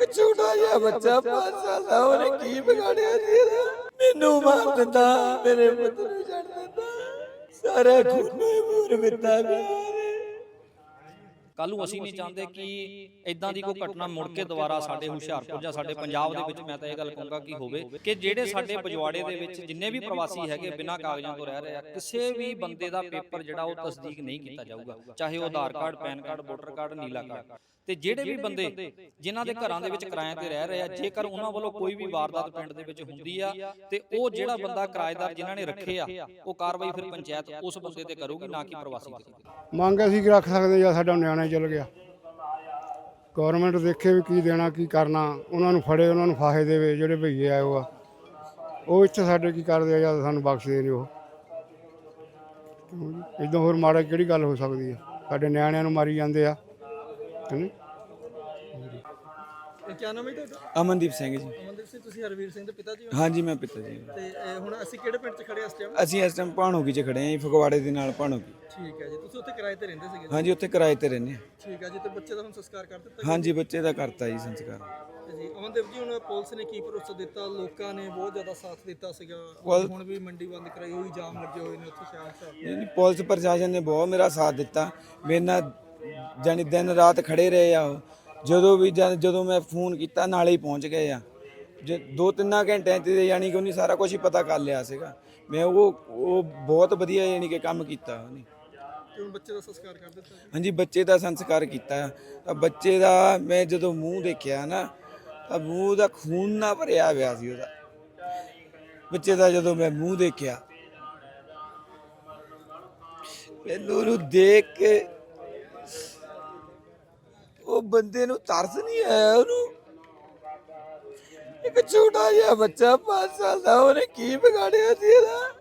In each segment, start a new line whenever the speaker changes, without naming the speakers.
ਇੱਕ ਛੋਟਾ ਜਿਹਾ ਬੱਚਾ 5 ਸਾਲ ਦਾ ਉਹਨੇ ਕੀ ਵਿਗਾੜਿਆ ਸੀ ਇਹਦਾ? ਮੈਨੂੰ ਮਾਰ ਦਿੰਦਾ ਮੇਰੇ ਪੁੱਤ ਨੂੰ ਛੱਡ ਦਿੰਦਾ। ਸਾਰਾ ਖੂਨੇ ਮੂਰ ਮਿੱਤਾ ਪਿਆਰੇ
ਕੱਲ ਨੂੰ ਅਸੀਂ ਨਹੀਂ ਚਾਹੁੰਦੇ ਕਿ ਇਦਾਂ ਦੀ ਕੋਈ ਘਟਨਾ ਮੁੜ ਕੇ ਦੁਬਾਰਾ ਸਾਡੇ ਹੁਸ਼ਿਆਰਪੁਰ ਜਾਂ ਸਾਡੇ ਪੰਜਾਬ ਦੇ ਵਿੱਚ ਮੈਂ ਤਾਂ ਇਹ ਗੱਲ ਕਹੂੰਗਾ ਕਿ ਹੋਵੇ ਕਿ ਜਿਹੜੇ ਸਾਡੇ ਪਜਵਾੜੇ ਦੇ ਵਿੱਚ ਜਿੰਨੇ ਵੀ ਪ੍ਰਵਾਸੀ ਹੈਗੇ ਬਿਨਾਂ ਕਾਗਜ਼ਾਂ ਤੋਂ ਰਹਿ ਰਹੇ ਆ ਕਿਸੇ ਵੀ ਬੰਦੇ ਦਾ ਪੇਪਰ ਜਿਹੜਾ ਉਹ ਤਸਦੀਕ ਨਹੀਂ ਕੀਤਾ ਜਾਊਗਾ ਚਾਹੇ ਉਹ Aadhaar card PAN card voter card ਨੀਲਾ ਕਾਰਡ। ਤੇ ਜਿਹੜੇ ਵੀ ਬੰਦੇ ਜਿਨ੍ਹਾਂ ਦੇ ਘਰਾਂ ਦੇ ਵਿੱਚ ਕਿਰਾਏ ਤੇ ਰਹਿ ਰਹੇ ਆ ਜੇਕਰ ਉਹਨਾਂ ਵੱਲੋਂ ਕੋਈ ਵੀ ਵਾਰਦਾਤ ਪਿੰਡ ਦੇ ਵਿੱਚ ਹੁੰਦੀ ਆ ਤੇ ਉਹ ਜਿਹੜਾ ਬੰਦਾ ਕਿਰਾਏਦਾਰ ਜਿਨ੍ਹਾਂ ਨੇ ਰੱਖੇ ਆ ਉਹ ਕਾਰਵਾਈ ਫਿਰ ਪੰਚਾਇਤ ਉਸ ਬੰਦੇ ਤੇ ਕਰੂਗੀ ਨਾ ਕਿ ਪ੍ਰਵਾਸੀ ਤੇ
ਮੰਗ ਅਸੀਂ ਕੀ ਰੱਖ ਸਕਦੇ ਜਾਂ ਸਾਡਾ ਨਿਆਣਾ ਚਲ ਗਿਆ। ਗਵਰਨਮੈਂਟ ਦੇਖੇ ਵੀ ਕੀ ਦੇਣਾ, ਕੀ ਕਰਨਾ। ਉਹਨਾਂ ਨੂੰ ਫੜੇ, ਉਹਨਾਂ ਨੂੰ ਫਾਹੇ ਦੇਵੇ, ਜਿਹੜੇ ਭਈਏ ਆਏ ਉਹ ਆ। ਉਹ ਇੱਥੇ ਸਾਡੇ ਕੀ ਕਰਦੇ ਆ, ਜਾਂ ਸਾਨੂੰ ਬਖਸ਼ਦੇ ਨਹੀਂ ਉਹ। ਇਦਾਂ ਹੋਰ ਮਾੜਾ ਕਿਹੜੀ ਗੱਲ ਹੋ ਸਕਦੀ ਹੈ ਸਾਡੇ ਨਿਆਣਿਆਂ ਨੂੰ ਮਾਰੀ ਜਾਂਦੇ ਆ। ਹੈਨੀ
ਕੀ ਨਾਮ ਹੈ ਤੁਹਾਡਾ?
ਅਮਨਦੀਪ ਸਿੰਘ ਜੀ।
ਅਮਨਦੀਪ ਸਿੰਘ ਤੁਸੀਂ ਹਰਵੀਰ ਸਿੰਘ ਦੇ ਪਿਤਾ ਜੀ ਹੋ?
ਹਾਂਜੀ ਮੈਂ ਪਿਤਾ ਜੀ।
ਤੇ ਇਹ ਹੁਣ ਅਸੀਂ ਕਿਹੜੇ ਪਿੰਡ 'ਚ ਖੜੇ ਹਾਂ ਇਸ ਟਾਈਮ
ਅਸੀਂ ਇਸ ਟਾਈਮ ਭਾਣੋਗੀ 'ਚ ਖੜੇ ਆਂ ਜੀ ਫਗਵਾੜੇ ਦੇ ਨਾਲ ਭਾਣੋਗੀ।
ਠੀਕ ਹੈ ਜੀ ਤੁਸੀਂ ਉੱਥੇ ਕਿਰਾਏ ਤੇ ਰਹਿੰਦੇ ਸੀਗੇ ਜੀ?
ਹਾਂਜੀ ਉੱਥੇ ਕਿਰਾਏ ਤੇ ਰਹਿੰਦੇ ਹਾਂ।
ਠੀਕ ਹੈ ਜੀ ਤੇ ਬੱਚੇ ਦਾ ਹੁਣ ਸੰਸਕਾਰ ਕਰ ਦਿੱਤਾ
ਹਾਂਜੀ ਬੱਚੇ ਦਾ ਕਰਤਾ ਜੀ ਸੰਸਕਾਰ।
ਜੀ ਜੀ ਅਮਨਦੀਪ ਜੀ ਹੁਣ ਪੁਲਿਸ ਨੇ ਕੀ ਭਰੋਸਾ ਦਿੱਤਾ? ਲੋਕਾਂ ਨੇ ਬਹੁਤ ਜ਼ਿਆਦਾ ਸਾਥ ਦਿੱਤਾ ਸੀਗਾ।
ਪੁਲ-
ਹੁਣ ਵੀ ਮੰਡੀ ਬੰਦ ਕਰਾਈ ਹੋਈ ਜਾਮ ਲੱਗੇ ਹੋਏ ਨੇ ਉੱਥੇ ਸ਼ਾਮ ਸ਼ਾਮ
ਨਹੀਂ, ਨਹੀਂ, ਪੁਲਿਸ ਪ੍ਰਸ਼ਾਸਨ ਨੇ ਬਹੁਤ ਮੇਰਾ ਸਾਥ ਦਿੱਤਾ। ਮੇਰੇ ਨਾਲ ਜਾਣੀ ਦਿਨ ਰਾਤ ਖੜੇ ਰਹੇ ਆ ਉਹ। ਜਦੋਂ ਵੀ ਜਦ- ਜਦੋਂ ਮੈਂ ਫੋਨ ਕੀਤਾ ਨਾਲੇ ਹੀ ਪਹੁੰਚ ਗਏ ਆ। ਜੇ ਦੋ ਤਿੰਨਾਂ ਘੰਟਿਆਂ ਚ ਯਾਨੀ ਕਿ ਉਹਨੇ ਸਾਰਾ ਕੁਝ ਹੀ ਪਤਾ ਕਰ ਲਿਆ ਸੀਗਾ। ਮੈਂ ਉਹ ਉਹ ਬਹੁਤ ਵਧੀਆ ਯਾਨੀ ਕਿ ਕੰਮ ਕੀਤਾ ਉਹਨੇ।
ਤੇ ਹੁਣ ਬੱਚੇ ਦਾ ਸੰਸਕਾਰ ਕਰ ਦਿੱਤਾ ਜੀ?
ਹਾਂਜੀ ਬੱਚੇ ਦਾ ਸੰਸਕਾਰ ਕੀਤਾ। ਤਾਂ ਬੱਚੇ ਦਾ ਮੈਂ ਜਦੋਂ ਮੂੰਹ ਦੇਖਿਆ ਨਾ ਤਾਂ ਮੂੰਹ ਦਾ ਖੂਨ ਨਾ ਭਰਿਆ ਹੋਇਆ ਸੀ ਉਹਦਾ। ਬੱਚੇ ਦਾ ਜਦੋਂ ਮੈਂ ਮੂੰਹ ਦੇਖਿਆ ਮੈਨੂੰ ਉਹਨੂੰ ਦੇਖ ਕੇ ਉਹ ਬੰਦੇ ਨੂੰ ਤਰਸ ਨਹੀਂ ਆਇਆ ਉਹਨੂੰ?
ਇੱਕ ਛੋਟਾ ਜਿਹਾ ਬੱਚਾ 5 ਸਾਲ ਦਾ, ਉਹਨੇ ਕੀ ਵਿਗਾੜਿਆ ਸੀ ਇਹਦਾ?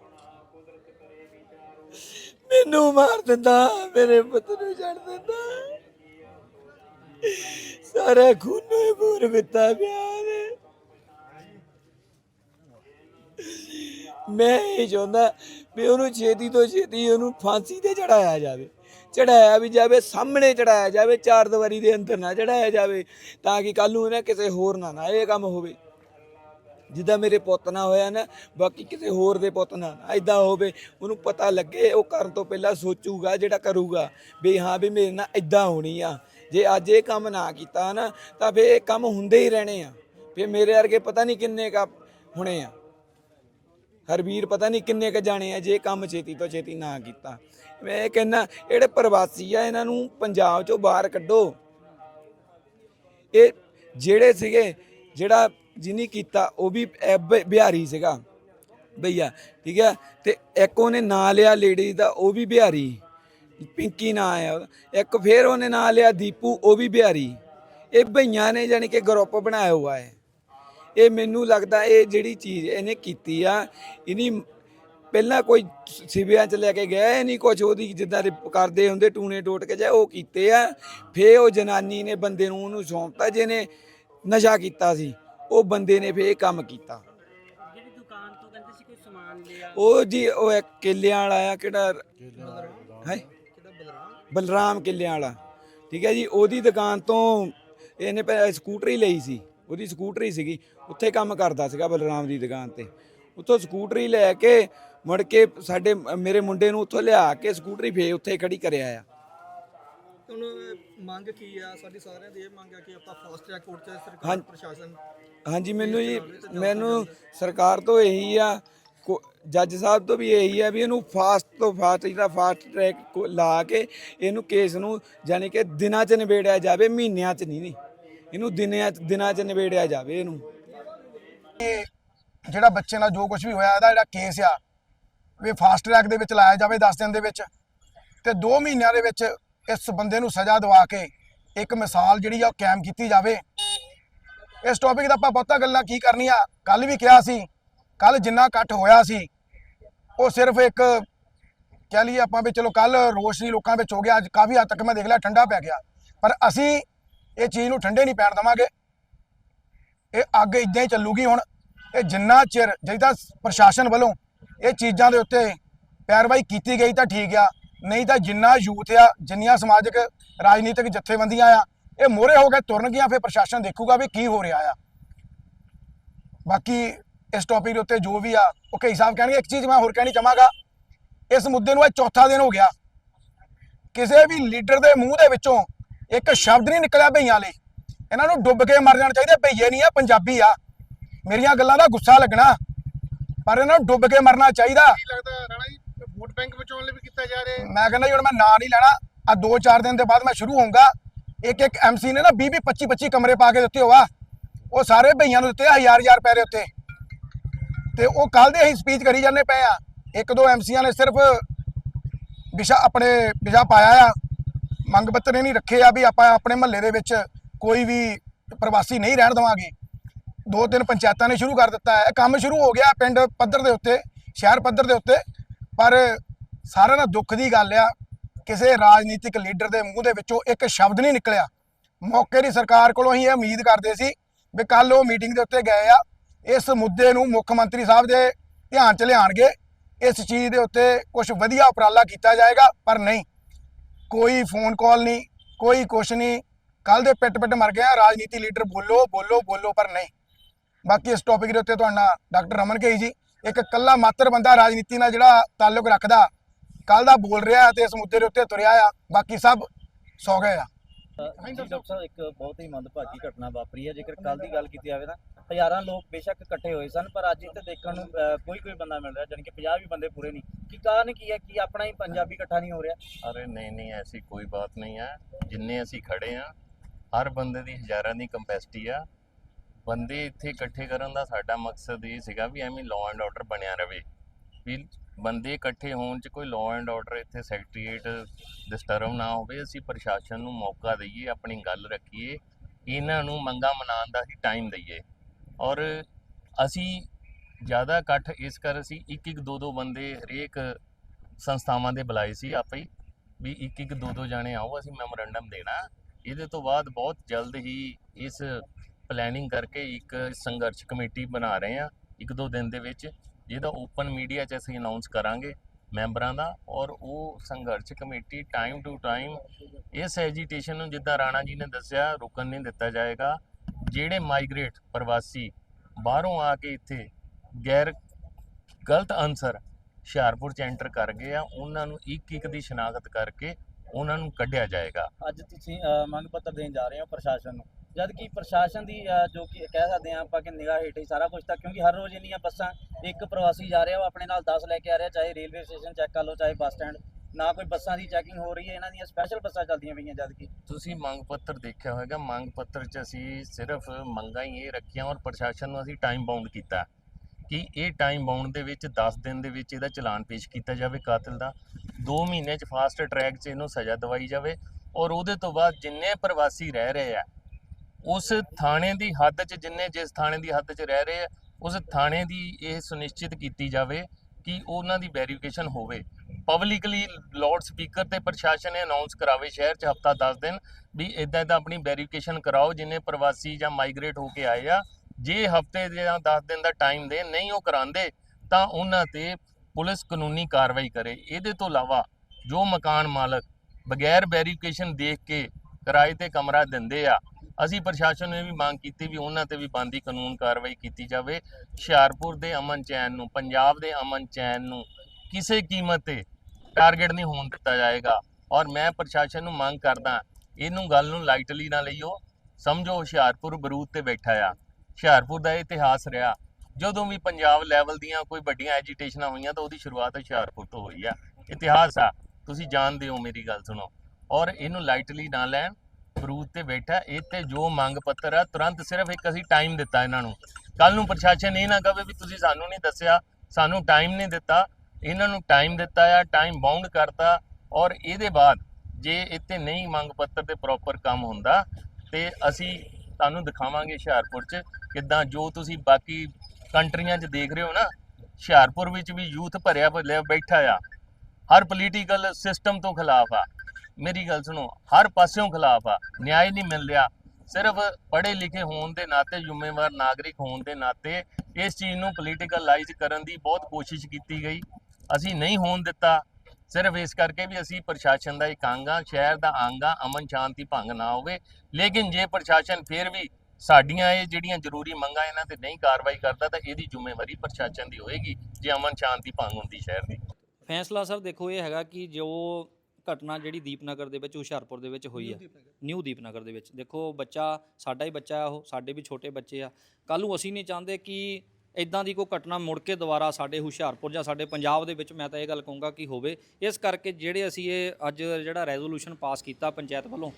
ਮੈਨੂੰ ਮਾਰ ਦਿੰਦਾ, ਮੇਰੇ ਪੁੱਤ ਨੂੰ ਛੱਡ ਦਿੰਦਾ। ਸਾਰਾ ਖੂਨ ਖੂਨੇ ਮੂਰ ਮਿੱਤਾ ਪਿਆਰੇ ਮੈਂ ਇਹ ਚਾਹੁੰਦਾ ਵੀ ਉਹਨੂੰ ਛੇਤੀ ਤੋਂ ਛੇਤੀ ਉਹਨੂੰ ਫਾਂਸੀ ਤੇ ਚੜਾਇਆ ਜਾਵੇ। ਚੜਾਇਆ ਵੀ ਜਾਵੇ, ਸਾਹਮਣੇ ਚੜਾਇਆ ਜਾਵੇ, ਚਾਰ ਦੀਵਾਰੀ ਦੇ ਅੰਦਰ ਨਾ ਚੜਾਇਆ ਜਾਵੇ, ਤਾਂ ਕਿ ਕੱਲ ਨੂੰ ਇਹਨਾਂ ਕਿਸੇ ਹੋਰ ਨਾ ਨਾ ਇਹ ਕੰਮ ਹੋਵੇ। ਜਿੱਦਾਂ ਮੇਰੇ ਪੁੱਤ ਨਾਲ ਹੋਇਆ ਨਾ, ਬਾਕੀ ਕਿਸੇ ਹੋਰ ਦੇ ਪੁੱਤ ਨਾਲ ਐਦਾਂ ਹੋਵੇ, ਉਹਨੂੰ ਪਤਾ ਲੱਗੇ, ਉਹ ਕਰਨ ਤੋਂ ਪਹਿਲਾਂ ਸੋਚੂਗਾ ਜਿਹੜਾ ਕਰੂਗਾ, ਵੀ ਹਾਂ, ਵੀ ਮੇਰੇ ਨਾਲ ਐਦਾਂ ਹੋਣੀ ਆ। ਜੇ ਅੱਜ ਇਹ ਕੰਮ ਨਾ ਕੀਤਾ ਨਾ, ਤਾਂ ਫੇ ਇਹ ਕੰਮ ਹੁੰਦੇ ਹੀ ਰਹਿਣੇ ਆ। ਫੇ ਮੇਰੇ ਵਰਗੇ ਪਤਾ ਨਹੀਂ ਕਿੰਨੇ ਕਾ ਹੋਣੇ ਆ। ਹਰਵੀਰ ਪਤਾ ਨਹੀਂ ਕਿੰਨੇ ਕ ਜਾਣੇ ਆ ਜੇ ਕੰਮ ਛੇਤੀ ਤੋਂ ਛੇਤੀ ਨਾ ਕੀਤਾ। ਮੈਂ ਇਹ ਕਹਿੰਦਾ, ਜਿਹੜੇ ਪ੍ਰਵਾਸੀ ਆ, ਇਹਨਾਂ ਨੂੰ ਪੰਜਾਬ ਚੋਂ ਬਾਹਰ ਕੱਢੋ। ਇਹ ਜਿਹੜੇ ਸੀਗੇ, ਜਿਹੜਾ ਜਿਹਨੇ ਕੀਤਾ, ਉਹ ਵੀ ਬ- ਬਿਹਾਰੀ ਸੀਗਾ। ਭਈਆ ਠੀਕ ਹੈ ਤੇ ਇੱਕ ਉਹਨੇ ਨਾਂ ਲਿਆ ਲੇਡੀ ਦਾ, ਉਹ ਵੀ ਬਿਹਾਰੀ। ਪਿੰਕੀ ਨਾਂ ਆਇਆ ਉਹਦਾ। ਇੱਕ ਫੇਰ ਉਹਨੇ ਨਾਂ ਲਿਆ ਦੀਪੂ, ਉਹ ਵੀ ਬਿਹਾਰੀ। ਇਹ ਭਈਆਂ ਨੇ ਜਾਨੀ ਕਿ ਗਰੁੱਪ ਬਣਾਇਆ ਹੋਇਆ ਹੈ। ਇਹ ਮੈਨੂੰ ਲੱਗਦਾ ਇਹ ਜਿਹੜੀ ਚੀਜ਼ ਇਹਨੇ ਕੀਤੀ ਆ ਇਨੀ ਪਹਿਲਾਂ ਕੋਈ ਸਿਵਿਆਂ ਚ ਲੈ ਕੇ ਗਿਆ ਇਹ ਨਹੀਂ ਕੁਝ ਉਹਦੀ ਜਿੱਦਾਂ ਦੇ ਕਰਦੇ ਹੁੰਦੇ ਟੂਣੇ ਟੋਟ ਕੇ ਜਾ ਉਹ ਕੀਤੇ ਆ ਫੇ ਉਹ ਜਨਾਨੀ ਨੇ ਬੰਦੇ ਨੂੰ ਉਹਨੂੰ ਸੌਂਪਤਾ ਜਿਹਨੇ ਨਸ਼ਾ ਕੀਤਾ ਸੀ ਉਹ ਬੰਦੇ ਨੇ ਫੇ ਇਹ ਕੰਮ ਕੀਤਾ।
ਜਿਹੜੀ ਦੁਕਾਨ ਤੋਂ ਕਹਿੰਦੇ ਸੀ ਕੋਈ ਸਮਾਨ ਲਿਆ।
ਉਹ ਜੀ ਉਹ ਇੱਕ ਕਿੱਲਿਆਂ ਵਾਲਾ ਆ ਕਿਹੜਾ ਹੈ?
ਬਲਰਾਮ?
ਬਲਰਾਮ ਕਿੱਲਿਆਂ ਵਾਲਾ। ਠੀਕ ਹੈ ਜੀ ਉਹਦੀ ਦੁਕਾਨ ਤੋਂ ਇਹਨੇ ਪਹਿਲਾਂ ਸਕੂਟਰੀ ਲਈ ਸੀ। ਉਹਦੀ ਸਕੂਟਰੀ ਸੀਗੀ ਉੱਥੇ ਕੰਮ ਕਰਦਾ ਸੀਗਾ ਬਲਰਾਮ ਦੀ ਦੁਕਾਨ ਤੇ। ਉੱਥੋਂ ਸਕੂਟਰੀ ਲੈ ਕੇ ਮੁੜ ਕੇ ਸਾਡੇ ਮੇਰੇ ਮੁੰਡੇ ਨੂੰ ਉੱਥੋਂ ਲਿਆ ਕੇ ਸਕੂਟਰੀ ਫੇ ਉੱਥੇ ਖੜੀ ਕਰਿਆ ਆ।
ਹੁਣ ਮੰਗ ਕੀ ਆ? ਸਾਡੀ ਸਾਰਿਆਂ ਦੀ ਇਹ ਮੰਗ ਆ ਕਿ ਆਪਾਂ ਫਾਸਟ ਟਰੈਕ ਕੋਰਟ 'ਚ ਸਰਕਾਰ
ਹਾਂ।
ਪ੍ਰਸ਼ਾਸਨ
ਹਾਂਜੀ ਮੈਨੂੰ ਜੀ ਮੈਨੂੰ ਸਰਕਾਰ ਤੋਂ ਇਹੀ ਆ ਜੱਜ ਸਾਹਿਬ ਤੋਂ ਵੀ ਇਹੀ ਆ ਵੀ ਇਹਨੂੰ ਫਾਸਟ ਤੋਂ ਫਾਸਟ ਜਿਹੜਾ ਫਾਸਟ ਟਰੈਕ ਲਾ ਕੇ ਇਹਨੂੰ ਕੇਸ ਨੂੰ ਯਾਨੀ ਕਿ ਦਿਨਾਂ 'ਚ ਨਿਬੇੜਿਆ ਜਾਵੇ ਮਹੀਨਿਆਂ 'ਚ ਨਹੀਂ ਨਹੀਂ। ਇਹਨੂੰ ਦਿਨਿਆਂ 'ਚ ਦਿਨਾਂ 'ਚ ਨਿਬੇੜਿਆ ਜਾਵੇ ਇਹਨੂੰ।
ਜਿਹੜਾ ਬੱਚੇ ਨਾਲ ਜੋ ਕੁਝ ਵੀ ਹੋਇਆ, ਇਹਦਾ ਜਿਹੜਾ ਕੇਸ ਆ, ਵੀ ਫਾਸਟ ਟਰੈਕ ਦੇ ਵਿੱਚ ਲਾਇਆ ਜਾਵੇ 10 ਦਿਨ ਦੇ ਵਿੱਚ ਤੇ 2 ਮਹੀਨਿਆਂ ਦੇ ਵਿੱਚ ਇਸ ਬੰਦੇ ਨੂੰ ਸਜ਼ਾ ਦਿਵਾ ਕੇ ਇੱਕ ਮਿਸਾਲ ਜਿਹੜੀ ਆ ਉਹ ਕਾਇਮ ਕੀਤੀ ਜਾਵੇ। ਇਸ ਟੌਪਿਕ ਦਾ ਆਪਾਂ ਬਹੁਤਾ ਗੱਲਾਂ ਕੀ ਕਰਨੀਆਂ? ਕੱਲ ਵੀ ਕਿਹਾ ਸੀ ਕੱਲ ਜਿੰਨਾ ਇਕੱਠ ਹੋਇਆ ਸੀ, ਉਹ ਸਿਰਫ ਇੱਕ ਕਹਿ ਲਈਏ ਆਪਾਂ ਵੀ ਚਲੋ ਕੱਲ ਰੋਸ਼ਨੀ ਲੋਕਾਂ ਵਿੱਚ ਹੋ ਗਿਆ, ਅੱਜ ਕਾਫੀ ਹੱਦ ਤੱਕ ਮੈਂ ਦੇਖ ਲਿਆ, ਠੰਡਾ ਪੈ ਗਿਆ। ਪਰ ਅਸੀਂ ਇਹ ਚੀਜ਼ ਨੂੰ ਠੰਡੇ ਨਹੀਂ ਪੈਣ ਦਵਾਂਗੇ। ਇਹ ਅੱਗ ਇਦਾਂ ਹੀ ਚੱਲੂਗੀ ਹੁਣ। ਇਹ ਜਿੰਨਾ ਚਿਰ ਜਿਹਦਾ ਪ੍ਰਸ਼ਾਸਨ ਵੱਲੋਂ ਇਹ ਚੀਜ਼ਾਂ ਦੇ ਉੱਤੇ ਪੈਰਵਾਈ ਕੀਤੀ ਗਈ ਤਾਂ ਠੀਕ ਆ। ਨਹੀਂ ਤਾਂ ਜਿੰਨਾ ਯੂਥ ਆ, ਜਿੰਨੀਆਂ ਸਮਾਜਿਕ, ਰਾਜਨੀਤਿਕ ਜਥੇਬੰਦੀਆਂ ਆ, ਇਹ ਮੋਰੇ ਹੋ ਕੇ ਤੁਰਨਗੀਆਂ, ਫਿਰ ਪ੍ਰਸ਼ਾਸਨ ਦੇਖੂਗਾ ਵੀ ਕੀ ਹੋ ਰਿਹਾ ਆ। ਬਾਕੀ ਇਸ ਟੌਪਿਕ ਦੇ ਉੱਤੇ ਜੋ ਵੀ ਆ, ਉਹ ਕਈ ਸਾਹਿਬ ਕਹਿਣਗੇ, ਇੱਕ ਚੀਜ਼ ਮੈਂ ਹੋਰ ਕਹਿਣੀ ਚਾਹਾਂਗਾ। ਇਸ ਮੁੱਦੇ ਨੂੰ ਇਹ ਚੌਥਾ ਦਿਨ ਹੋ ਗਿਆ। ਕਿਸੇ ਵੀ ਲੀਡਰ ਦੇ ਮੂੰਹ ਦੇ ਵਿੱਚੋਂ ਇੱਕ ਸ਼ਬਦ ਨਹੀਂ ਨਿਕਲਿਆ ਭਈਆਂ ਲਈ। ਇਹਨਾਂ ਨੂੰ ਡੁੱਬ ਕੇ ਮਰ ਜਾਣਾ ਚਾਹੀਦਾ। ਭਈਏ ਨਹੀਂ ਆ ਪੰਜਾਬੀ ਆ। ਮੇਰੀਆਂ ਗੱਲਾਂ ਦਾ ਗੁੱਸਾ ਲੱਗਣਾ। ਪਰ ਇਹਨਾਂ ਨੂੰ ਡੁੱਬ ਕੇ ਮਰਨਾ ਚਾਹੀਦਾ।
ਲੱਗਦਾ ਰਾਣਾ ਜੀ ਵੋਟ ਬੈਂਕ ਬਚਾਉਣ ਲਈ ਵੀ ਕੀਤਾ ਜਾ ਰਿਹਾ
ਮੈਂ ਕਹਿੰਦਾ ਜੀ ਹੁਣ ਮੈਂ ਨਾਂ ਨਹੀਂ ਲੈਣਾ। ਆ 2-4 ਦਿਨ ਦੇ ਬਾਅਦ ਮੈਂ ਸ਼ੁਰੂ ਹੋਊਂਗਾ। ਇੱਕ ਇੱਕ ਐਮਸੀ ਨੇ ਨਾ 20 20 25 25 ਕਮਰੇ ਪਾ ਕੇ ਦਿੱਤੇ ਹੋਆ। ਉਹ ਸਾਰੇ ਭਈਆਂ ਨੂੰ ਦਿੱਤੇ ਆ ਹਜ਼ਾਰ ਹਜ਼ਾਰ ਪੈਰੇ ਉੱਤੇ। ਤੇ ਉਹ ਕੱਲ ਦੇ ਅਸੀਂ ਸਪੀਚ ਕਰੀ ਜਾਂਦੇ ਪਏ ਆ। ਇੱਕ ਦੋ ਐਮਸੀਆਂ ਨੇ ਸਿਰਫ ਵਿਸ਼ਾ ਆਪਣੇ ਵਿਸ਼ਾ ਪਾਇਆ ਆ। ਮੰਗ ਪੱਤਰ ਇਹ ਨਹੀਂ ਰੱਖੇ ਆ ਵੀ ਆਪਾਂ ਆਪਣੇ ਮਹੱਲੇ ਦੇ ਵਿੱਚ ਕੋਈ ਵੀ ਪ੍ਰਵਾਸੀ ਨਹੀਂ ਰਹਿਣ ਦੇਵਾਂਗੇ। ਦੋ ਤਿੰਨ ਪੰਚਾਇਤਾਂ ਨੇ ਸ਼ੁਰੂ ਕਰ ਦਿੱਤਾ ਹੈ। ਇਹ ਕੰਮ ਸ਼ੁਰੂ ਹੋ ਗਿਆ ਪਿੰਡ ਪੱਧਰ ਦੇ ਉੱਤੇ, ਸ਼ਹਿਰ ਪੱਧਰ ਦੇ ਉੱਤੇ। ਪਰ ਸਾਰਿਆਂ ਨਾਲ ਦੁੱਖ ਦੀ ਗੱਲ ਆ, ਕਿਸੇ ਰਾਜਨੀਤਿਕ ਲੀਡਰ ਦੇ ਮੂੰਹ ਦੇ ਵਿੱਚੋਂ ਇੱਕ ਸ਼ਬਦ ਨਹੀਂ ਨਿਕਲਿਆ। ਮੌਕੇ ਦੀ ਸਰਕਾਰ ਕੋਲੋਂ ਹੀ ਇਹ ਉਮੀਦ ਕਰਦੇ ਸੀ ਵੀ ਕੱਲ ਉਹ ਮੀਟਿੰਗ ਦੇ ਉੱਤੇ ਗਏ ਆ। ਇਸ ਮੁੱਦੇ ਨੂੰ ਮੁੱਖ ਮੰਤਰੀ ਸਾਹਿਬ ਦੇ ਧਿਆਨ 'ਚ ਲਿਆਣਗੇ ਇਸ ਚੀਜ਼ ਦੇ ਉੱਤੇ ਕੁਝ ਵਧੀਆ ਉਪਰਾਲਾ ਕੀਤਾ ਜਾਏਗਾ, ਪਰ ਨਹੀਂ। ਕੋਈ ਫੋਨ ਕਾਲ ਨਹੀਂ, ਕੋਈ ਕੁਛ ਨਹੀਂ। ਕੱਲ ਦੇ ਪਿੱਟ ਪਿੱਟ ਮਰ ਗਿਆ, ਰਾਜਨੀਤੀ ਲੀਡਰ ਬੋਲੋ ਬੋਲੋ ਬੋਲੋ, ਪਰ ਨਹੀਂ। ਬਾਕੀ ਇਸ ਟੌਪਿਕ ਦੇ ਉੱਤੇ ਤੁਹਾਡਾ ਡਾਕਟਰ ਰਮਨ ਕਹੀ ਜੀ, ਇੱਕ ਕੱਲਾ ਮਾਤਰ ਬੰਦਾ ਰਾਜਨੀਤੀ ਨਾਲ ਜਿਹੜਾ ਤਾਲੁਕ ਰੱਖਦਾ ਕੱਲ ਦਾ ਬੋਲ ਰਿਹਾ ਤੇ ਇਸ ਮੁੱਦੇ ਦੇ ਉੱਤੇ ਤੁਰਿਆ ਆ, ਬਾਕੀ ਸਭ ਸੌ ਗਏ ਆ।
ਜੀ ਡਾਕਟਰ ਸਾਹਿਬ ਇੱਕ ਬਹੁਤ ਹੀ ਮੰਦਭਾਗੀ ਘਟਨਾ ਵਾਪਰੀ ਹੈ। ਜੇਕਰ ਕੱਲ ਦੀ ਗੱਲ ਕੀਤੀ ਜਾਵੇ ਤਾਂ ਹਜ਼ਾਰਾਂ ਲੋਕ ਬੇਸ਼ੱਕ ਇਕੱਠੇ ਹੋਏ ਸਨ ਪਰ ਅੱਜ ਇੱਥੇ ਦੇਖਣ ਨੂੰ ਕੋਈ ਕੋਈ ਬੰਦਾ ਮਿਲ ਰਿਹਾ ਕਿ 50 ਵੀ ਬੰਦੇ ਪੂਰੇ ਨਹੀਂ। ਕੀ ਕਾਰਨ ਕੀ ਹੈ? ਕਿ ਆਪਣਾ ਹੀ ਪੰਜਾਬੀ ਇਕੱਠਾ ਨਹੀਂ ਹੋ ਰਿਹਾ?
ਅਰੇ ਨਹੀਂ ਨਹੀਂ ਐਸੀ ਕੋਈ ਬਾਤ ਨਹੀਂ ਹੈ। ਜਿੰਨੇ ਅਸੀਂ ਖੜੇ ਆ ਹਰ ਬੰਦੇ ਦੀ ਹਜ਼ਾਰਾਂ ਦੀ ਕੰਪੈਸਿਟੀ ਆ। ਬੰਦੇ ਇੱਥੇ ਇਕੱਠੇ ਕਰਨ ਦਾ ਸਾਡਾ ਮਕਸਦ ਇਹ ਸੀਗਾ ਵੀ ਐਵੇਂ ਲਾਅ ਐਂਡ ਆਰਡਰ ਬਣਿਆ ਰਵੇ। ਵੀ ਬੰਦੇ ਇਕੱਠੇ ਹੋਣ 'ਚ ਕੋਈ ਲਾਅ ਐਂਡ ਆਰਡਰ ਇੱਥੇ ਸੈਕਟਰੀਏਟ ਡਿਸਟਰਬ ਨਾ ਹੋਵੇ, ਅਸੀਂ ਪ੍ਰਸ਼ਾਸਨ ਨੂੰ ਮੌਕਾ ਦਈਏ, ਆਪਣੀ ਗੱਲ ਰੱਖੀਏ, ਇਹਨਾਂ ਨੂੰ ਮੰਗਾ ਮਨਾਉਣ ਦਾ ਹੀ ਟਾਈਮ ਦਈਏ। ਔਰ ਅਸੀਂ ਜ਼ਿਆਦਾ ਇਕੱਠ ਇਸ ਕਰ ਅਸੀਂ ਇੱਕ ਇੱਕ ਦੋ ਦੋ ਬੰਦੇ ਹਰੇਕ ਸੰਸਥਾਵਾਂ ਦੇ ਬੁਲਾਏ ਸੀ ਆਪੇ ਵੀ ਇੱਕ ਇੱਕ ਦੋ ਦੋ ਜਾਣੇ ਆਓ, ਅਸੀਂ ਮੈਮੋਰੰਡਮ ਦੇਣਾ। ਇਹਦੇ ਤੋਂ ਬਾਅਦ ਬਹੁਤ ਜਲਦ ਹੀ ਇਸ ਪਲੈਨਿੰਗ ਕਰਕੇ ਇੱਕ ਸੰਘਰਸ਼ ਕਮੇਟੀ ਬਣਾ ਰਹੇ ਆ ਇੱਕ ਦੋ ਦਿਨ ਦੇ ਵਿੱਚ। ਜਿਹਦਾ ਓਪਨ ਮੀਡੀਆ 'ਚ ਅਸੀਂ ਅਨਾਉਂਸ ਕਰਾਂਗੇ ਮੈਂਬਰਾਂ ਦਾ ਔਰ ਉਹ ਸੰਘਰਸ਼ ਕਮੇਟੀ ਟਾਈਮ ਟੂ ਟਾਈਮ ਇਸ ਐਜੀਟੇਸ਼ਨ ਨੂੰ, ਜਿੱਦਾਂ ਰਾਣਾ ਜੀ ਨੇ ਦੱਸਿਆ, ਰੁਕਣ ਨਹੀਂ ਦਿੱਤਾ ਜਾਏਗਾ। ਜਿਹੜੇ ਮਾਈਗ੍ਰੇਟ ਪ੍ਰਵਾਸੀ ਬਾਹਰੋਂ ਆ ਕੇ ਇੱਥੇ ਗੈਰ ਗਲਤ ਅਨਸਰ ਹੁਸ਼ਿਆਰਪੁਰ ਚ ਐਂਟਰ ਕਰ ਗਏ ਆ, ਉਹਨਾਂ ਨੂੰ ਇੱਕ ਇੱਕ ਦੀ ਸ਼ਨਾਖਤ ਕਰਕੇ ਉਹਨਾਂ ਨੂੰ ਕੱਢਿਆ ਜਾਏਗਾ।
ਅੱਜ ਤੁਸੀਂ ਮੰਗ ਪੱਤਰ ਦੇਣ ਜਾ ਰਹੇ ਹੋ ਪ੍ਰਸ਼ਾਸਨ ਨੂੰ? ਜਦ ਕਿ ਪ੍ਰਸ਼ਾਸਨ ਦੀ ਜੋ ਕਿ ਕਹਿ ਸਕਦੇ ਹਾਂ ਆਪਾਂ ਕਿ ਨਿਗਾਹ ਹੇਠ ਹੀ ਸਾਰਾ ਕੁਝ ਤਾਂ ਕਿਉਂਕਿ ਹਰ ਰੋਜ਼ ਇੰਨੀਆਂ ਬੱਸਾਂ, ਇੱਕ ਪ੍ਰਵਾਸੀ ਜਾ ਰਿਹਾ ਉਹ ਆਪਣੇ ਨਾਲ 10 ਲੈ ਕੇ ਆ ਰਿਹਾ, ਚਾਹੇ ਰੇਲਵੇ ਸਟੇਸ਼ਨ ਚੈੱਕ ਕਰ ਲਓ, ਚਾਹੇ ਬੱਸ ਸਟੈਂਡ, ਨਾ ਕੋਈ ਬੱਸਾਂ ਦੀ ਚੈਕਿੰਗ ਹੋ ਰਹੀ ਹੈ, ਇਹਨਾਂ ਦੀਆਂ ਸਪੈਸ਼ਲ ਬੱਸਾਂ ਚੱਲਦੀਆਂ ਪਈਆਂ ਜਦ ਕਿ।
ਤੁਸੀਂ ਮੰਗ ਪੱਤਰ ਦੇਖਿਆ ਹੋਵੇਗਾ, ਮੰਗ ਪੱਤਰ 'ਚ ਅਸੀਂ ਸਿਰਫ ਮੰਗਾਂ ਹੀ ਇਹ ਰੱਖੀਆਂ ਔਰ ਪ੍ਰਸ਼ਾਸਨ ਨੂੰ ਅਸੀਂ ਟਾਈਮ ਬਾਉਂਡ ਕੀਤਾ ਕਿ ਇਹ ਟਾਈਮ ਬਾਉਂਡ ਦੇ ਵਿੱਚ 10 ਦਿਨ ਦੇ ਵਿੱਚ ਇਹਦਾ ਚਲਾਨ ਪੇਸ਼ ਕੀਤਾ ਜਾਵੇ ਕਾਤਲ ਦਾ 2 ਮਹੀਨੇ 'ਚ ਫਾਸਟ ਟਰੈਕ 'ਚ ਇਹਨੂੰ ਸਜ਼ਾ ਦਵਾਈ ਜਾਵੇ ਔਰ ਉਹਦੇ ਤੋਂ ਬਾਅਦ ਜਿੰਨੇ ਪ੍ਰਵਾਸੀ ਰਹਿ ਰਹੇ ਆ ਉਸ ਥਾਣੇ ਦੀ ਹੱਦ 'ਚ ਜਿੰਨੇ ਜਿਸ ਥਾਣੇ ਦੀ ਹੱਦ 'ਚ ਰਹਿ ਰਹੇ ਆ, ਉਸ ਥਾਣੇ ਦੀ ਇਹ ਸੁਨਿਸ਼ਚਿਤ ਕੀਤੀ ਜਾਵੇ ਕਿ ਉਹਨਾਂ ਦੀ ਵੈਰੀਫਿਕੇਸ਼ਨ ਹੋਵੇ। ਪਬਲਿਕਲੀ ਲਾਊਡ ਸਪੀਕਰ ਤੇ ਪ੍ਰਸ਼ਾਸਨ ਨੇ ਅਨਾਉਂਸ ਕਰਾਵੇ ਸ਼ਹਿਰ 'ਚ ਹਫਤਾ 10 ਦਿਨ ਵੀ ਇਦਾਂ ਇਦਾਂ ਆਪਣੀ ਵੈਰੀਫਿਕੇਸ਼ਨ ਕਰਾਓ, ਜਿੰਨੇ ਪ੍ਰਵਾਸੀ ਜਾਂ ਮਾਈਗ੍ਰੇਟ ਹੋ ਕੇ ਆਏ ਆ, ਜੇ ਹਫ਼ਤੇ ਜਾਂ 10 ਦਿਨ ਦਾ ਟਾਈਮ ਦੇ ਨਹੀਂ ਉਹ ਕਰਾਉਂਦੇ ਤਾਂ ਉਹਨਾਂ ਤੇ ਪੁਲਿਸ ਕਾਨੂੰਨੀ ਕਾਰਵਾਈ ਕਰੇ। ਇਹਦੇ ਤੋਂ ਇਲਾਵਾ ਜੋ ਮਕਾਨ ਮਾਲਕ ਬਗੈਰ ਵੈਰੀਫਿਕੇਸ਼ਨ ਦੇਖ ਕੇ ਕਿਰਾਏ ਤੇ ਕਮਰਾ ਦਿੰਦੇ ਆ ਅਸੀਂ ਪ੍ਰਸ਼ਾਸਨ ਨੇ ਵੀ ਮੰਗ ਕੀਤੀ ਵੀ ਉਹਨਾਂ ਤੇ ਵੀ ਬੰਦੀ ਕਾਨੂੰਨ ਕਾਰਵਾਈ ਕੀਤੀ ਜਾਵੇ। ਹੁਸ਼ਿਆਰਪੁਰ ਦੇ ਅਮਨ ਚੈਨ ਨੂੰ, ਪੰਜਾਬ ਦੇ ਅਮਨ ਚੈਨ ਨੂੰ ਕਿਸੇ ਕੀਮਤ ਤੇ ਟਾਰਗੇਟ ਨਹੀਂ ਹੋਣ ਦਿੱਤਾ ਜਾਏਗਾ। ਔਰ ਮੈਂ ਪ੍ਰਸ਼ਾਸਨ ਨੂੰ ਮੰਗ ਕਰਦਾ, ਇਹਨੂੰ ਗੱਲ ਨੂੰ ਲਾਈਟਲੀ ਨਾ ਲਈਓ। ਸਮਝੋ ਹੁਸ਼ਿਆਰਪੁਰ ਬਰੂਦ ਤੇ ਬੈਠਾ ਆ। ਹੁਸ਼ਿਆਰਪੁਰ ਦਾ ਇਹ ਇਤਿਹਾਸ ਰਿਹਾ। ਜਦੋਂ ਵੀ ਪੰਜਾਬ ਲੈਵਲ ਦੀਆਂ ਕੋਈ ਵੱਡੀਆਂ ਐਜੀਟੇਸ਼ਨਾਂ ਹੋਈਆਂ ਤਾਂ ਉਹਦੀ ਸ਼ੁਰੂਆਤ ਹੁਸ਼ਿਆਰਪੁਰ ਤੋਂ ਹੋਈ ਆ। ਇਤਿਹਾਸ ਆ। ਤੁਸੀਂ ਜਾਣਦੇ ਹੋ ਮੇਰੀ ਗੱਲ ਸੁਣੋ। ਔਰ ਇਹਨੂੰ ਲਾਈਟਲੀ ਨਾ ਲੈਣ। ਬਰੂਦ ਤੇ ਬੈਠਾ, ਇਹ ਤੇ ਜੋ ਮੰਗ ਪੱਤਰ ਆ, ਤੁਰੰਤ ਸਿਰਫ ਇੱਕ ਅਸੀਂ ਟਾਈਮ ਦਿੱਤਾ ਇਹਨਾਂ ਨੂੰ। ਕੱਲ ਨੂੰ ਪ੍ਰਸ਼ਾਸਨ ਇਹ ਨਾ ਕਹੇ ਵੀ ਤੁਸੀਂ ਸਾਨੂੰ ਨਹੀਂ ਦੱਸਿਆ, ਸਾਨੂੰ ਟਾਈਮ ਨਹੀਂ ਦਿੱਤਾ। ਇਹਨਾਂ ਨੂੰ ਟਾਈਮ ਦਿੱਤਾ ਆ ਟਾਈਮ ਬਾਉਂਡ ਕਰਤਾ ਔਰ ਇਹਦੇ ਬਾਅਦ ਜੇ ਇੱਥੇ ਨਹੀਂ ਮੰਗ ਪੱਤਰ ਤੇ ਪ੍ਰੋਪਰ ਕੰਮ ਹੁੰਦਾ, ਤੇ ਅਸੀਂ ਤੁਹਾਨੂੰ ਦਿਖਾਵਾਂਗੇ ਹੁਸ਼ਿਆਰਪੁਰ 'ਚ ਕਿੱਦਾਂ ਜੋ ਤੁਸੀਂ ਬਾਕੀ ਕੰਟਰੀਆਂ 'ਚ ਦੇਖ ਰਹੇ ਹੋ ਨਾ, ਹੁਸ਼ਿਆਰਪੁਰ ਵਿੱਚ ਵੀ ਯੂਥ ਭਰਿਆ ਭਰਿਆ ਬੈਠਾ ਆ। ਹਰ ਪੋਲੀਟੀਕਲ ਸਿਸਟਮ ਤੋਂ ਖਿਲਾਫ ਆ। ਮੇਰੀ ਗੱਲ ਸੁਣੋ, ਹਰ ਪਾਸਿਓਂ ਖਿਲਾਫ ਆ, ਨਿਆਂ ਨਹੀਂ ਮਿਲ ਰਿਹਾ। ਸਿਰਫ ਪੜ੍ਹੇ ਲਿਖੇ ਹੋਣ ਦੇ ਨਾਤੇ, ਜ਼ਿੰਮੇਵਾਰ ਨਾਗਰਿਕ ਹੋਣ ਦੇ ਨਾਤੇ ਇਸ ਚੀਜ਼ ਨੂੰ ਪੋਲੀਟੀਕਲਾਈਜ਼ ਕਰਨ ਦੀ ਬਹੁਤ ਕੋਸ਼ਿਸ਼ ਕੀਤੀ ਗਈ। ਅਸੀਂ ਨਹੀਂ ਹੋਣ ਦਿੱਤਾ। ਸਿਰਫ ਇਸ ਕਰਕੇ ਵੀ ਅਸੀਂ ਪ੍ਰਸ਼ਾਸਨ ਦਾ ਇੱਕ ਅੰਗ ਹਾਂ ਸ਼ਹਿਰ ਦਾ ਅੰਗ ਹਾਂ ਅਮਨ ਸ਼ਾਂਤੀ ਭੰਗ ਨਾ ਹੋਵੇ। ਲੇਕਿਨ ਜੇ ਪ੍ਰਸ਼ਾਸਨ ਫਿਰ ਵੀ ਸਾਡੀਆਂ ਇਹ ਜਿਹੜੀਆਂ ਜ਼ਰੂਰੀ ਮੰਗਾਂ ਇਹਨਾਂ ਤੇ ਨਹੀਂ ਕਾਰਵਾਈ ਕਰਦਾ, ਤਾਂ ਇਹਦੀ ਜ਼ਿੰਮੇਵਾਰੀ ਪ੍ਰਸ਼ਾਸਨ ਦੀ ਹੋਏਗੀ, ਜੇ ਅਮਨ ਸ਼ਾਂਤੀ ਭੰਗ ਹੁੰਦੀ ਸ਼ਹਿਰ ਦੀ।
ਫੈਸਲਾ ਸਰ ਦੇਖੋ, ਇਹ ਹੈਗਾ ਕਿ ਜੋ ਘਟਨਾ ਜਿਹੜੀ ਦੀਪਨਗਰ ਦੇ ਵਿੱਚ ਹੁਸ਼ਿਆਰਪੁਰ ਦੇ ਵਿੱਚ ਹੋਈ ਆ। ਨਿਊ ਦੀਪਨਗਰ। ਦੇ ਵਿੱਚ। ਦੇਖੋ ਬੱਚਾ ਸਾਡਾ ਹੀ ਬੱਚਾ ਆ ਉਹ ਸਾਡੇ ਵੀ ਛੋਟੇ ਬੱਚੇ ਆ। ਕੱਲ ਨੂੰ ਅਸੀਂ ਨਹੀਂ ਚਾਹੁੰਦੇ ਕਿ ਇਦਾਂ ਦੀ ਕੋਈ ਘਟਨਾ ਮੁੜ ਕੇ ਦੁਬਾਰਾ ਸਾਡੇ ਹੁਸ਼ਿਆਰਪੁਰ ਜਾਂ ਸਾਡੇ ਪੰਜਾਬ ਦੇ ਵਿੱਚ ਮੈਂ ਤਾਂ ਇਹ ਗੱਲ ਕਹੂੰਗਾ ਕਿ ਹੋਵੇ। ਇਸ ਕਰਕੇ ਜਿਹੜੇ ਅਸੀਂ ਇਹ ਅੱਜ ਜਿਹੜਾ ਰੈਜ਼ੋਲੂਸ਼ਨ ਪਾਸ ਕੀਤਾ ਪੰਚਾਇਤ ਵੱਲੋਂ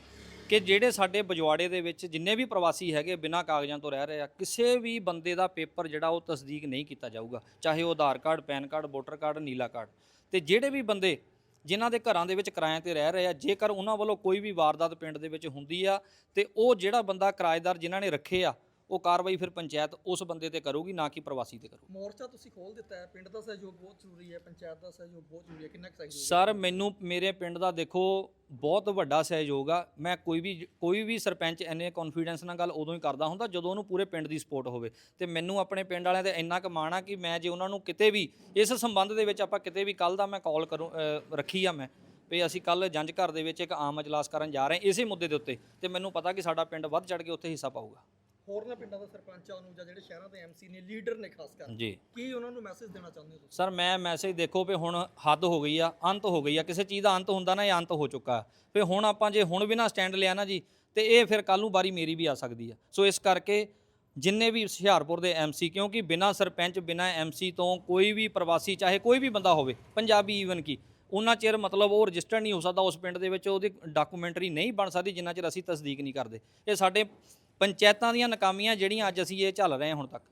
ਕਿ ਜਿਹੜੇ ਸਾਡੇ ਬਜਵਾੜੇ ਦੇ ਵਿੱਚ ਜਿੰਨੇ ਵੀ ਪ੍ਰਵਾਸੀ ਹੈਗੇ ਬਿਨਾਂ ਕਾਗਜ਼ਾਂ ਤੋਂ ਰਹਿ ਰਹੇ ਆ ਕਿਸੇ ਵੀ ਬੰਦੇ ਦਾ ਪੇਪਰ ਜਿਹੜਾ ਉਹ ਤਸਦੀਕ ਨਹੀਂ ਕੀਤਾ ਜਾਊਗਾ। ਚਾਹੇ ਉਹ Aadhaar card PAN card voter card ਨੀਲਾ ਕਾਰਡ। ਤੇ ਜਿਹੜੇ ਵੀ ਬੰਦੇ ਜਿਨ੍ਹਾਂ ਦੇ ਘਰਾਂ ਦੇ ਵਿੱਚ ਕਿਰਾਏ ਤੇ ਰਹਿ ਰਹੇ ਆ, ਜੇਕਰ ਉਹਨਾਂ ਵੱਲੋਂ ਕੋਈ ਵੀ ਵਾਰਦਾਤ ਪਿੰਡ ਦੇ ਵਿੱਚ ਹੁੰਦੀ ਆ, ਤੇ ਉਹ ਜਿਹੜਾ ਬੰਦਾ ਕਿਰਾਏਦਾਰ ਜਿਨ੍ਹਾਂ ਨੇ ਰੱਖੇ ਆ ਉਹ ਕਾਰਵਾਈ ਫਿਰ ਪੰਚਾਇਤ ਉਸ ਬੰਦੇ ਤੇ ਕਰੂਗੀ ਨਾ ਕਿ ਪ੍ਰਵਾਸੀ ਤੇ ਕਰੂਗੀ।
ਮੋਰਚਾ ਤੁਸੀਂ ਖੋਲ ਦਿੱਤਾ ਹੈ ਪਿੰਡ ਦਾ ਸਹਿਯੋਗ ਬਹੁਤ ਜ਼ਰੂਰੀ ਹੈ ਪੰਚਾਇਤ ਦਾ ਸਹਿਯੋਗ ਬਹੁਤ ਜ਼ਰੂਰੀ ਹੈ ਕਿੰਨਾ ਕੁ ਸਹਿਯੋਗ?
ਸਰ ਮੈਨੂੰ ਮੇਰੇ ਪਿੰਡ ਦਾ ਦੇਖੋ ਬਹੁਤ ਵੱਡਾ ਸਹਿਯੋਗ ਆ। ਮੈਂ ਕੋਈ ਵੀ ਕੋਈ ਵੀ ਸਰਪੰਚ ਐਨੇ ਕੌਨਫੀਡੈਂਸ ਨਾਲ ਗੱਲ ਉਦੋਂ ਹੀ ਕਰਦਾ ਹੁੰਦਾ ਜਦੋਂ ਉਹਨੂੰ ਪੂਰੇ ਪਿੰਡ ਦੀ ਸਪੋਰਟ ਹੋਵੇ। ਤੇ ਮੈਨੂੰ ਆਪਣੇ ਪਿੰਡ ਵਾਲਿਆਂ ਤੇ ਇੰਨਾ ਕੁ ਮਾਣ ਆ ਕਿ ਮੈਂ ਜੇ ਉਹਨਾਂ ਨੂੰ ਕਿਤੇ ਵੀ ਇਸ ਸੰਬੰਧ ਦੇ ਵਿੱਚ ਆਪਾਂ ਕਿਤੇ ਵੀ ਕੱਲ ਦਾ ਮੈਂ ਕਾਲ ਕਰੂੰ ਰੱਖੀ ਆ ਮੈਂ ਵੀ ਅਸੀਂ ਕੱਲ ਜੰਜ ਘਰ ਦੇ ਵਿੱਚ ਇੱਕ ਆਮ ਅਜਲਾਸ ਕਰਨ ਜਾ ਰਹੇ ਹਾਂ ਇਸੇ ਮੁੱਦੇ ਦੇ ਉੱਤੇ। ਤੇ ਮੈਨੂੰ ਪਤਾ ਕਿ ਸਾਡਾ ਪਿੰਡ ਵੱਧ ਚੜ ਕੇ ਉੱਥੇ ਹਿੱਸਾ ਪਾਊਗਾ।
ਹੋਰਨਾਂ ਪਿੰਡਾਂ ਦੇ ਸਰਪੰਚਾਂ ਨੂੰ ਜਾਂ ਜਿਹੜੇ ਸ਼ਹਿਰਾਂ ਦੇ ਐਮਸੀ ਨੇ ਲੀਡਰ ਨੇ ਖਾਸ ਕਰ
ਜੀ।
ਕੀ ਉਹਨਾਂ ਨੂੰ ਮੈਸੇਜ ਦੇਣਾ ਚਾਹੁੰਦੇ ਹੋ ਤੁਸੀਂ?
ਸਰ ਮੈਂ ਮੈਸੇਜ ਦੇਖੋ ਵੀ ਹੁਣ ਹੱਦ ਹੋ ਗਈ ਆ ਅੰਤ ਹੋ ਗਈ ਆ। ਕਿਸੇ ਚੀਜ਼ ਦਾ ਅੰਤ ਹੁੰਦਾ ਨਾ ਇਹ ਅੰਤ ਹੋ ਚੁੱਕਾ। ਵੀ ਹੁਣ ਆਪਾਂ ਜੇ ਹੁਣ ਵੀ ਨਾ ਸਟੈਂਡ ਲਿਆ ਨਾ ਜੀ ਤੇ ਇਹ ਫਿਰ ਕੱਲ ਨੂੰ ਵਾਰੀ ਮੇਰੀ ਵੀ ਆ ਸਕਦੀ ਆ। ਸੋ ਇਸ ਕਰਕੇ ਜਿੰਨੇ ਵੀ ਹੁਸ਼ਿਆਰਪੁਰ ਦੇ ਐਮਸੀ ਕਿਉਂਕਿ ਬਿਨਾ ਸਰਪੰਚ ਬਿਨਾ ਐਮਸੀ ਤੋਂ ਕੋਈ ਵੀ ਪ੍ਰਵਾਸੀ ਚਾਹੇ ਕੋਈ ਵੀ ਬੰਦਾ ਹੋਵੇ ਪੰਜਾਬੀ ਈਵਨ ਕੀ ਉਹਨਾਂ ਚਿਰ ਮਤਲਬ ਉਹ ਰਜਿਸਟਰ ਨਹੀਂ ਹੋ ਸਕਦਾ ਉਸ ਪਿੰਡ ਦੇ ਵਿੱਚ ਉਹਦੀ ਡਾਕੂਮੈਂਟਰੀ ਨਹੀਂ ਬਣ ਸਕਦੀ ਜਿੰਨਾ ਚਿਰ ਅਸੀਂ ਤਸਦੀਕ ਨਹੀਂ ਕਰਦੇ। ਇਹ ਸਾਡੇ ਪੰਚਾਇਤਾਂ ਦੀਆਂ ਨਾਕਾਮੀਆਂ ਜਿਹੜੀਆਂ ਅੱਜ ਅਸੀਂ ਇਹ ਝੱਲ ਰਹੇ ਹਾਂ ਹੁਣ ਤੱਕ।